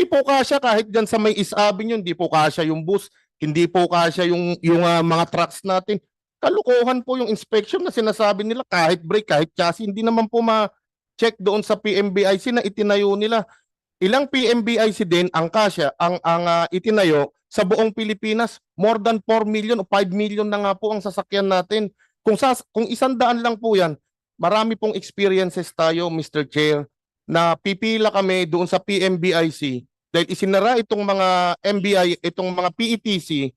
Hindi po kasya kahit dyan sa may isabi nyo, hindi po kasya yung bus, hindi po kasya yung, yung ah, mga trucks natin. Kalukuhan po yung inspection na sinasabi nila kahit brake, kahit chassis, hindi naman po ma-check doon sa PMBIC na itinayo nila. Ilang PMBIC din ang kasya, ang, ang ah, itinayo sa buong Pilipinas, more than 4 million o 5 million na nga po ang sasakyan natin. Kung, sas, kung isang daan lang po yan, marami pong experiences tayo, Mr. Chair, na pipila kami doon sa PMBIC dahil isinara itong mga MBI, itong mga PETC,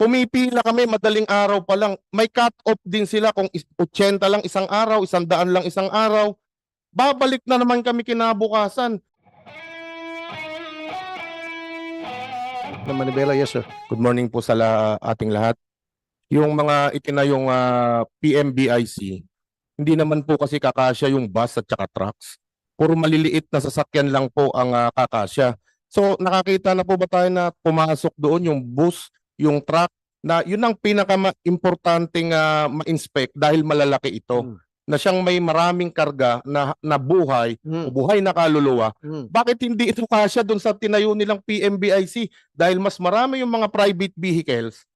pumipila kami madaling araw pa lang. May cut-off din sila kung is- 80 lang isang araw, isang daan lang isang araw. Babalik na naman kami kinabukasan. Na Manibela, yes sir. Good morning po sa la- ating lahat. Yung mga itinayong ah, PMBIC, hindi naman po kasi kakasya yung bus at saka trucks. Puro maliliit na sasakyan lang po ang ah, kakasya. So nakakita na po ba tayo na pumasok doon yung bus, yung truck, na yun ang pinaka-importanting ah, ma-inspect dahil malalaki ito. Mm. Na siyang may maraming karga na, na buhay, o buhay na kaluluwa, Mm. bakit hindi ito kasya doon sa tinayo nilang PMBIC? Dahil mas marami yung mga private vehicles,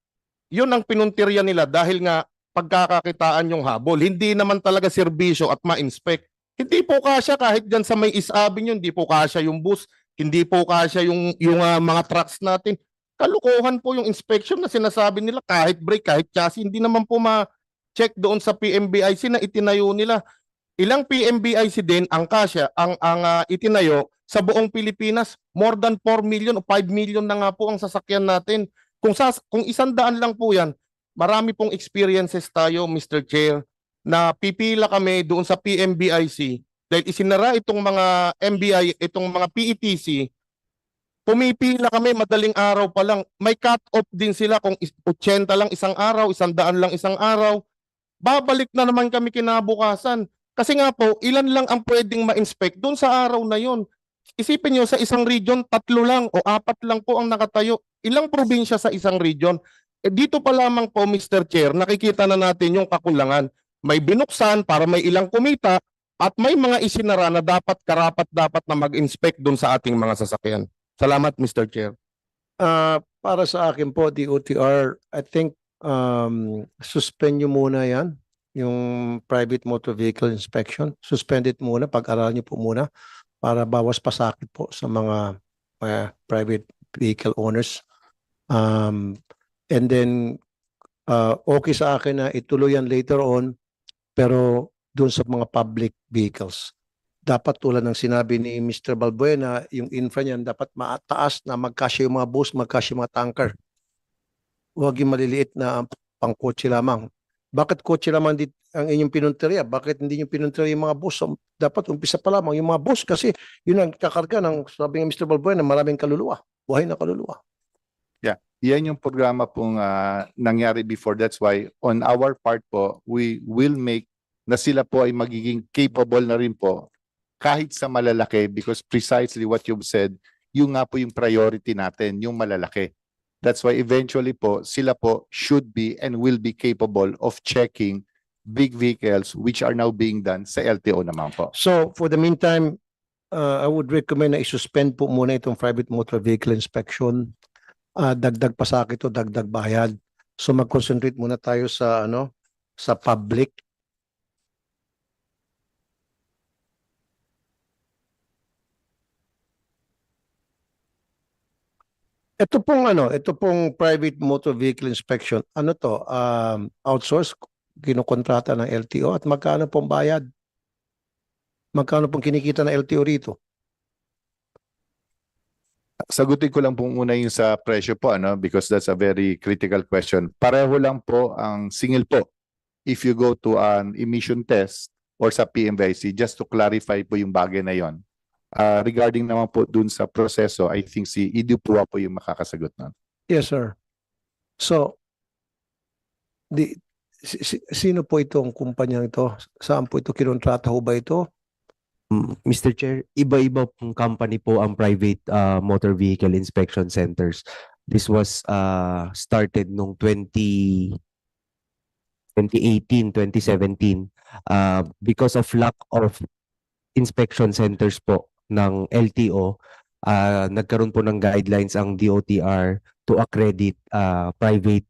yun ang pinuntirya nila dahil nga pagkakakitaan yung habol. Hindi naman talaga serbisyo at ma-inspect. Hindi po kasya kahit dyan sa may isabi nyo, hindi po kasya yung bus, hindi po kasya yung, yung ah, mga trucks natin. Kalukuhan po yung inspection na sinasabi nila kahit brake, kahit chassis, hindi naman po ma-check doon sa PMBIC na itinayo nila ilang PMBIC din ang kasya ang ang ah, itinayo sa buong Pilipinas more than 4 million o 5 million na nga po ang sasakyan natin kung sas, kung isang daan lang po yan marami pong experiences tayo Mr. Chair na pipila kami doon sa PMBIC dahil isinara itong mga MBI itong mga PETC pumipila kami madaling araw pa lang may cut off din sila kung is- 80 lang isang araw isang daan lang isang araw babalik na naman kami kinabukasan kasi nga po, ilan lang ang pwedeng ma-inspect doon sa araw na yon. Isipin nyo, sa isang region, tatlo lang o apat lang po ang nakatayo. Ilang probinsya sa isang region? Eh, dito pa lamang po, Mr. Chair, nakikita na natin yung kakulangan. May binuksan para may ilang kumita at may mga isinara na dapat karapat dapat na mag-inspect doon sa ating mga sasakyan. Salamat, Mr. Chair. Ah, para sa akin po, DOTR, I think um, suspend nyo muna yan, yung private motor vehicle inspection. Suspend it muna, pag-aralan nyo po muna para bawas pasakit po sa mga mga private vehicle owners. Um, and then, uh, okay sa akin na ituloy yan later on, pero doon sa mga public vehicles. Dapat tulad ng sinabi ni Mr. Balbuena, yung infra niyan dapat mataas na magkasya yung mga bus, magkasya yung mga tanker. Huwag yung maliliit na pangkotse lamang. Bakit kotse lamang dit ang inyong pinunteriya? Bakit hindi yung pinunteriya yung mga bus? So, Dapat umpisa pa lamang yung mga bus kasi yun ang kakarga ng sabi ng Mr. Balbuena, maraming kaluluwa. Buhay na kaluluwa. Yan yung programa pong ah, nangyari before. That's why on our part po, we will make na sila po ay magiging capable na rin po kahit sa malalaki because precisely what you've said, yung nga po yung priority natin, yung malalaki. That's why eventually po, sila po should be and will be capable of checking big vehicles which are now being done sa LTO naman po. So for the meantime, uh, I would recommend na isuspend po muna itong private motor vehicle inspection. Ah, dagdag pasakit o dagdag bayad. So mag-concentrate muna tayo sa ano sa public. Ito pong ano, ito pong private motor vehicle inspection. Ano to? Um, outsource kinukontrata ng LTO at magkano pong bayad? Magkano pong kinikita ng LTO rito? Sagutin ko lang po muna yung sa presyo po ano because that's a very critical question. Pareho lang po ang singil po if you go to an emission test or sa PMVIC just to clarify po yung bagay na yon. Ah, regarding naman po dun sa proseso, I think si Idupua po yung makakasagot nun. Yes, sir. So, di, si- sino po itong kumpanyang ito? Saan po ito? Kinontrata ho ba ito? Mr. Chair, iba-iba pong company po ang private uh, motor vehicle inspection centers. This was uh, started nung 20 2018, 2017 uh, because of lack of inspection centers po ng LTO ah, nagkaroon po ng guidelines ang DOTR to accredit ah, private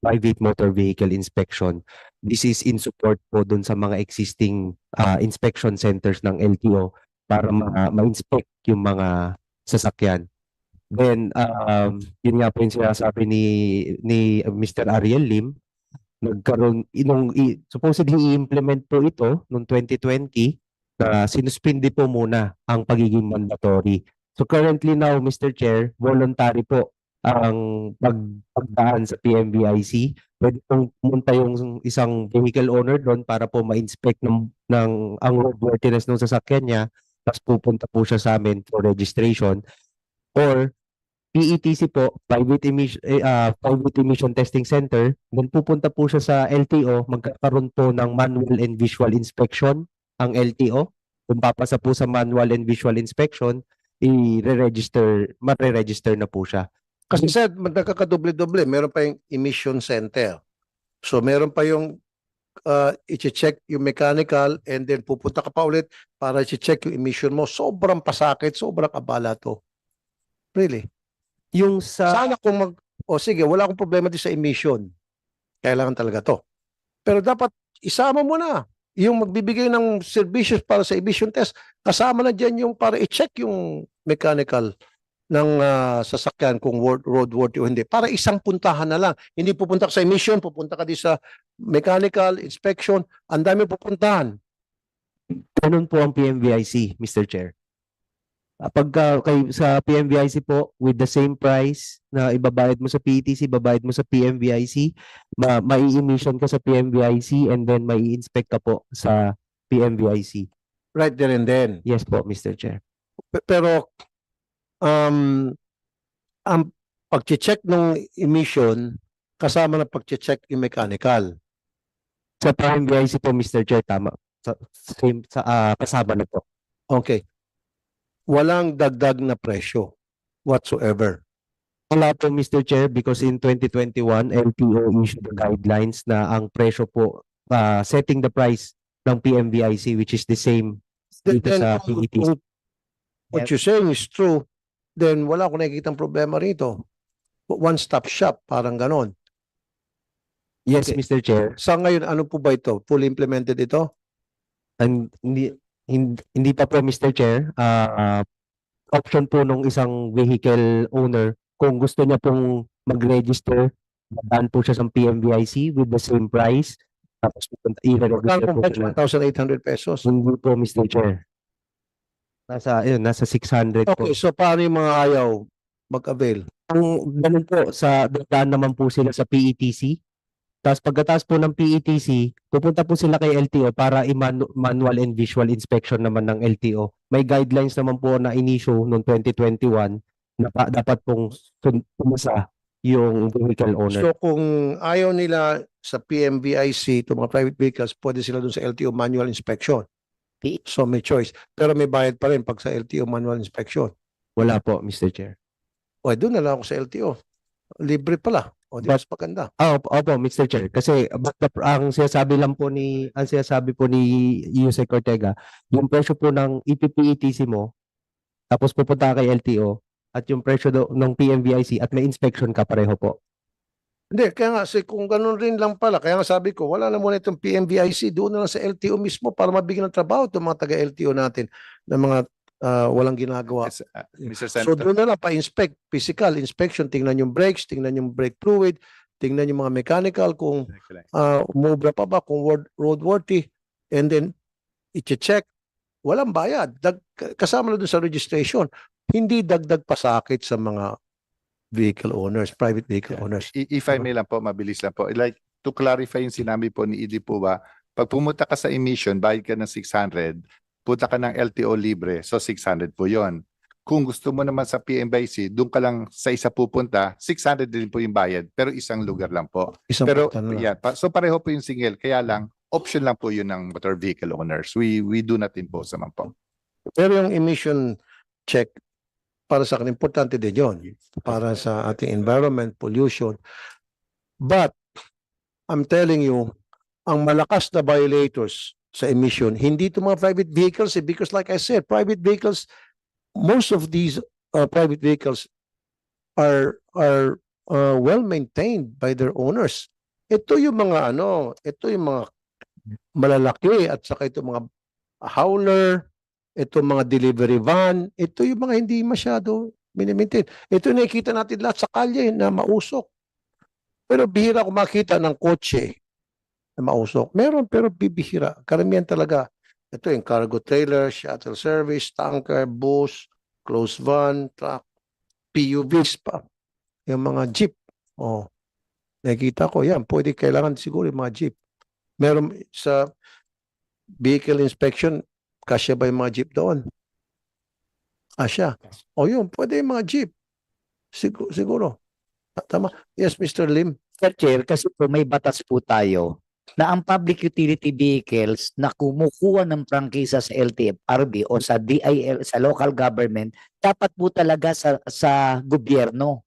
private motor vehicle inspection. This is in support po dun sa mga existing ah, inspection centers ng LTO para ma- ma-inspect yung mga sasakyan. Then, um, yun nga po yung sinasabi ni, ni Mr. Ariel Lim, nagkaroon, nung, supposedly i-implement po ito noong 2020, na sinuspindi po muna ang pagiging mandatory. So currently now, Mr. Chair, voluntary po ang pag pagdaan sa PMBIC. Pwede pong pumunta yung isang vehicle owner doon para po ma-inspect ng, ng ang roadworthiness ng sasakyan niya tapos pupunta po siya sa amin for registration or PETC po, private emission eh, ah, private emission testing center, then pupunta po siya sa LTO, magkakaroon po ng manual and visual inspection ang LTO. Kung papasa po sa manual and visual inspection, i-register, mare-register na po siya. Kasi said, nagkakadoble-doble. Meron pa yung emission center. So meron pa yung uh, i-check yung mechanical and then pupunta ka pa ulit para i-check yung emission mo. Sobrang pasakit, sobrang abala to. Really? Yung sa Sana kung mag... O sige, wala akong problema din sa emission. Kailangan talaga to. Pero dapat isama mo na yung magbibigay ng services para sa emission test. Kasama na dyan yung para i-check yung mechanical ng ah, sasakyan kung road, roadworthy o hindi. Para isang puntahan na lang. Hindi pupunta ka sa emission, pupunta ka di sa mechanical, inspection. Ang dami pupuntahan. ganun po ang PMVIC, Mr. Chair. Ah, Pagka kay sa PMVIC po with the same price na ibabayad mo sa PETC, ibabayad mo sa PMVIC, ma mai-emission ka sa PMVIC and then mai-inspect ka po sa PMVIC. Right there and then. Yes po, Mr. Chair. Pe- Pero um ang pag-check ng emission kasama na pag-check yung mechanical. Sa PMVIC po, Mr. Chair, tama. Sa, same, sa, ah, kasama na po. Okay. Walang dagdag na presyo whatsoever. Wala po, Mr. Chair, because in 2021, LTO issued the guidelines na ang presyo po, ah, setting the price ng PMVIC, which is the same dito then sa kung- kung what you're saying is true, then wala akong nakikitang problema rito. One-stop shop, parang ganon. Yes, Okay. Mr. Chair. Sa ngayon, ano po ba ito? Fully implemented ito? And hindi, hindi, hindi pa po, Mr. Chair. Ah, option po nung isang vehicle owner, kung gusto niya pong mag-register, dadaan po siya sa PMVIC with the same price. Tapos i-register po siya. 1,800 pesos? Hindi po, Mr. Chair. Nasa, yun, nasa 600 po. Okay, so paano yung mga ayaw mag-avail? Ang ganun po, sa dadaan naman po sila sa PETC. Tapos pagkatapos po ng PETC, pupunta po sila kay LTO para i-manual and visual inspection naman ng LTO. May guidelines naman po na inisyo noong 2021 na pa- dapat pong pumasa yung vehicle owner. So kung ayaw nila sa PMVIC, to mga private vehicles, pwede sila dun sa LTO manual inspection. So may choice. Pero may bayad pa rin pag sa LTO manual inspection. Wala po, Mr. Chair. O, doon na lang ako sa LTO. Libre pala. O, di mas maganda. Ah, opo, opo, Mr. Chair. Kasi but the, ang sinasabi lang po ni ang sinasabi po ni Yusek Ortega, yung presyo po ng EPPETC mo, tapos pupunta ka kay LTO, at yung presyo do, ng PMVIC at may inspection ka pareho po. Hindi, kaya nga, si, kung ganun rin lang pala, kaya nga sabi ko, wala na muna itong PMVIC, doon na lang sa LTO mismo para mabigyan ng trabaho itong mga taga-LTO natin na mga ah, walang ginagawa. Yes, uh, Mr. So doon na lang pa-inspect, physical inspection, tingnan yung brakes, tingnan yung brake fluid, tingnan yung mga mechanical kung uh, umubra pa ba, kung road, roadworthy, and then i-check. Walang bayad. Dag, kasama na doon sa registration. Hindi dagdag pasakit sa mga vehicle owners, private vehicle Yeah. owners. I- If I may lang po, mabilis lang po. Like, to clarify yung sinabi po ni Idi po ba, pag pumunta ka sa emission, bayad ka ng 600, punta ka ng LTO libre, so 600 po yon. Kung gusto mo naman sa PMBIC, doon ka lang sa isa pupunta, 600 din po yung bayad, pero isang lugar lang po. Isang Pero, lang. yeah, pa- so pareho po yung single, kaya lang, option lang po yun ng motor vehicle owners. We we do not impose naman po. Pero yung emission check, para sa akin, importante din yun. Para sa ating environment, pollution. But, I'm telling you, ang malakas na violators sa emission, hindi ito mga private vehicles eh, because like I said, private vehicles, most of these uh, private vehicles are are uh, well maintained by their owners. Ito yung mga ano, ito yung mga malalaki at saka ito mga howler, ito mga delivery van, ito yung mga hindi masyado minimaintain. Ito nakikita natin lahat sa kalye na mausok. Pero bihira ko makita ng kotse na mausok. Meron pero bibihira. Karamihan talaga. Ito yung cargo trailer, shuttle service, tanker, bus, closed van, truck, PUVs pa. Yung mga jeep. Oh. Nakikita ko yan. Pwede kailangan siguro yung mga jeep. Meron sa vehicle inspection, kasya ba yung mga jeep doon? Kasya. O yun, pwede yung mga jeep. Siguro. siguro. Tama. Yes, Mr. Lim. Sir Chair, kasi po may batas po tayo na ang public utility vehicles na kumukuha ng prangkisa sa LTFRB o sa DIL, sa local government, dapat po talaga sa, sa gobyerno,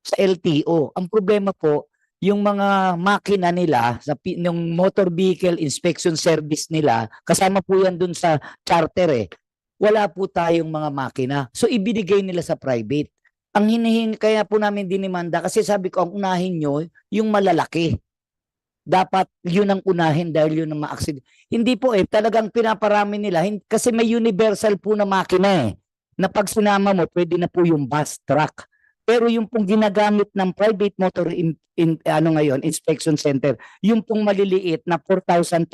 sa LTO. Ang problema po, yung mga makina nila, sa, yung motor vehicle inspection service nila, kasama po yan dun sa charter eh. Wala po tayong mga makina. So ibinigay nila sa private ang hinihingi kaya po namin dinimanda kasi sabi ko ang unahin nyo yung malalaki. Dapat yun ang unahin dahil yun ang ma-accident. Hindi po eh, talagang pinaparami nila kasi may universal po na makina eh. Na pag sinama mo, pwede na po yung bus truck. Pero yung pong ginagamit ng private motor in, in- ano ngayon, inspection center, yung pong maliliit na 4,500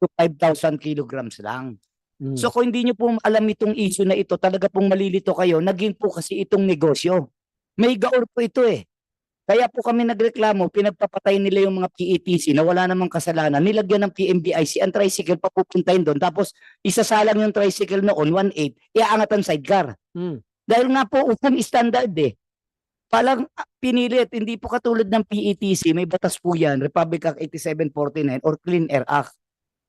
to 5,000 kilograms lang. Hmm. So kung hindi nyo po alam itong issue na ito, talaga pong malilito kayo, naging po kasi itong negosyo. May gaor po ito eh. Kaya po kami nagreklamo, pinagpapatay nila yung mga PETC na wala namang kasalanan. Nilagyan ng PMBIC, ang tricycle papupuntahin doon. Tapos isasalang yung tricycle noon, 1.8, iaangat ang sidecar. Hmm. Dahil nga po, utang standard eh. Palang ah, pinilit, hindi po katulad ng PETC, may batas po yan, Republic Act 8749 or Clean Air Act.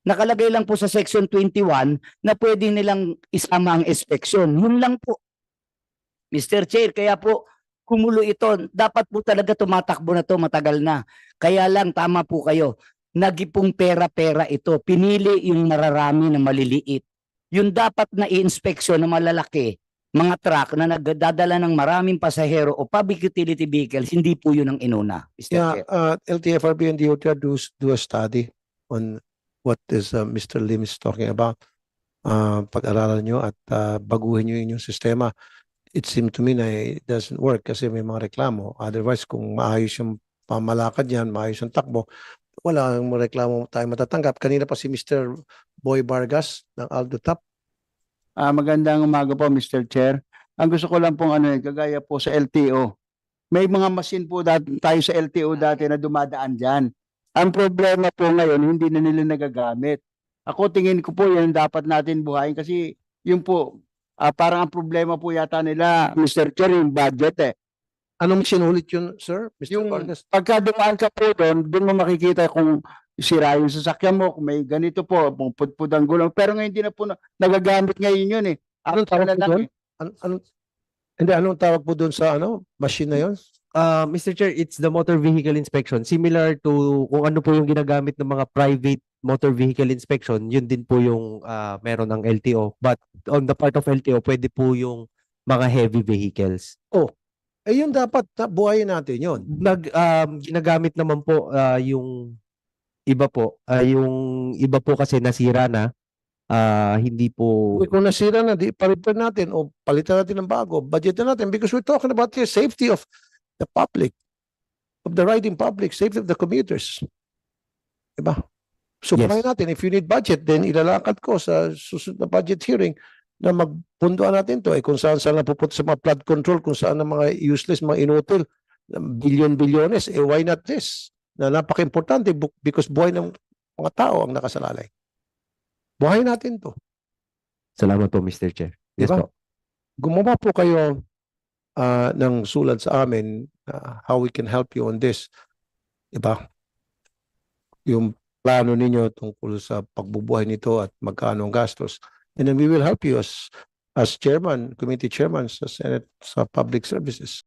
Nakalagay lang po sa Section 21 na pwede nilang isama ang inspection. Yun lang po. Mr. Chair, kaya po kumulo ito. Dapat po talaga tumatakbo na to matagal na. Kaya lang tama po kayo. Nagipong pera-pera ito. Pinili yung mararami na maliliit. Yung dapat na i-inspeksyon na malalaki, mga truck na nagdadala ng maraming pasahero o public utility vehicles, hindi po yun ang inuna. Mr. Yeah, Chair. uh, LTFRB and DOTR do, do a study on what is uh, Mr. Lim is talking about. Uh, pag-aralan nyo at uh, baguhin nyo yung inyong sistema. It seemed to me na it doesn't work kasi may mga reklamo. Otherwise, kung maayos yung pamalakad yan, maayos yung takbo, wala ang reklamo tayo matatanggap. Kanina pa si Mr. Boy Vargas ng Aldo Tap. Ah, magandang umaga po, Mr. Chair. Ang gusto ko lang pong ano, eh, kagaya po sa LTO. May mga machine po dati, tayo sa LTO dati na dumadaan dyan. Ang problema po ngayon, hindi na nila nagagamit. Ako tingin ko po yan dapat natin buhayin kasi yung po, ah, parang ang problema po yata nila, Mr. Chair, yung budget eh. Anong sinulit yun, sir? Mr. Yung Vargas? pagka dumaan ka po doon, doon mo makikita kung sira yung sasakyan mo, kung may ganito po, kung pudpud ang gulong. Pero ngayon hindi na po na, nagagamit ngayon yun eh. Anong tawag na po doon? An- anong, hindi, anong tawag po doon sa ano, machine na yun? Uh, Mr. Chair, it's the motor vehicle inspection. Similar to kung ano po yung ginagamit ng mga private motor vehicle inspection, yun din po yung uh, meron ng LTO. But on the part of LTO, pwede po yung mga heavy vehicles. Eh yun dapat, buhayin natin yun. Nag um, ginagamit naman po ah, yung iba po, ah, yung iba po kasi nasira na ah, hindi po Kung nasira na, di pa-repair natin o palitan natin ng bago, budget na natin because we're talking about the safety of the public, of the riding public, safety of the commuters. Diba? So, Yes. natin. If you need budget, then ilalakad ko sa susunod na budget hearing na magpunduan natin to. Eh, kung saan saan napupunta sa mga flood control, kung saan ang mga useless, mga inutil, billion-bilyones, eh why not this? Na napaka-importante because buhay ng mga tao ang nakasalalay. Buhay natin to. Salamat po, Mr. Chair. Yes Diba? po. gumawa po kayo ah, ng sulat sa amin ah, how we can help you on this. Diba? Yung plano ninyo tungkol sa pagbubuhay nito at magkano ang gastos. And then we will help you as as chairman, committee chairman sa Senate sa Public Services.